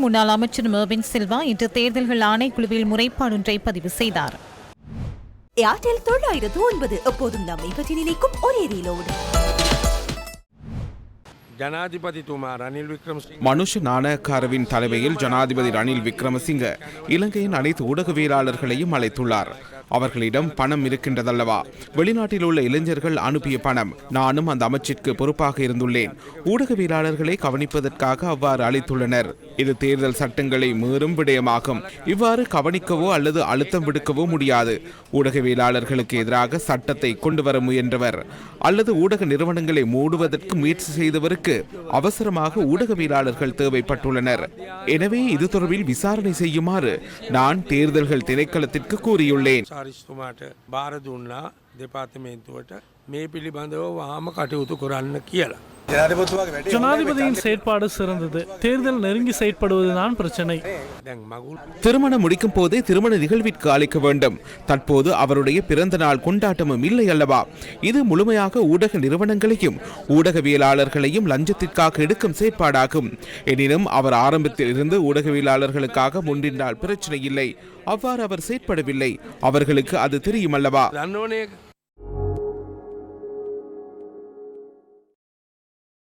முன்னாள் அமைச்சர் மெர்வின் சில்வா இன்று தேர்தல்கள் ஆணைக்குழுவில் முறைப்பாடொன்றை பதிவு செய்தார். ஏர்டெல் தொள்ளாயிரத்து ஒன்பது. எப்போதும் நம்மை பற்றி நினைக்கும் ஒரே ரீலோடு. மனுஷ நாணயக்காரவின் தலைமையில் ஜனாதிபதி ரணில் விக்ரமசிங்க இலங்கையின் அனைத்து ஊடகவியலாளர்களையும் அழைத்துள்ளார். அவர்களிடம் பணம் இருக்கின்றதல்லவா? வெளிநாட்டில் உள்ள இளைஞர்கள் அனுப்பிய பணம். நானும் அந்த அமைச்சிற்கு பொறுப்பாக இருந்துள்ளேன். ஊடகவியலாளர்களை கவனிப்பதற்காக அவ்வாறு அளித்துள்ளனர். இது தேர்தல் சட்டங்களை மீறும் விடயமாகும். இவ்வாறு கவனிக்கவோ அல்லது அழுத்தம் விடுக்கவோ முடியாது. ஊடகவியலாளர்களுக்கு எதிராக சட்டத்தை கொண்டு வர முயன்றவர் அல்லது ஊடக நிறுவனங்களை மூடுவதற்கு முயற்சி செய்தவருக்கு அவசரமாக ஊடகவியலாளர்கள் தேவைப்பட்டுள்ளனர். எனவே இது தொடர்பில் விசாரணை செய்யுமாறு நான் தேர்தல்கள் திணைக்களத்திற்கு கூறியுள்ளேன். සාරිස්තුමාට භාර දුන්නා දෙපාර්තමේන්තුවට මේ පිළිබඳව වහම කටයුතු කරන්න කියලා. ஜனாதிபதியின் செயற்பாடு சிறந்தது. தேர்தல் நெருங்கி செயற்படுவதுதான் பிரச்சனை. திருமணம் முடிக்கும் போதே திருமண நிகழ்விற்கு அளிக்க வேண்டும். தற்போது அவருடைய பிறந்த நாள் கொண்டாட்டமும் இல்லை அல்லவா? இது முழுமையாக ஊடக நிறுவனங்களையும் ஊடகவியலாளர்களையும் லஞ்சத்திற்காக எடுக்கும் செயற்பாடாகும். எனினும் அவர் ஆரம்பத்தில் இருந்து ஊடகவியலாளர்களுக்காக முன்னின்றால் பிரச்சனை இல்லை. அவ்வாறு அவர் செயற்படவில்லை. அவர்களுக்கு அது தெரியும் அல்லவா?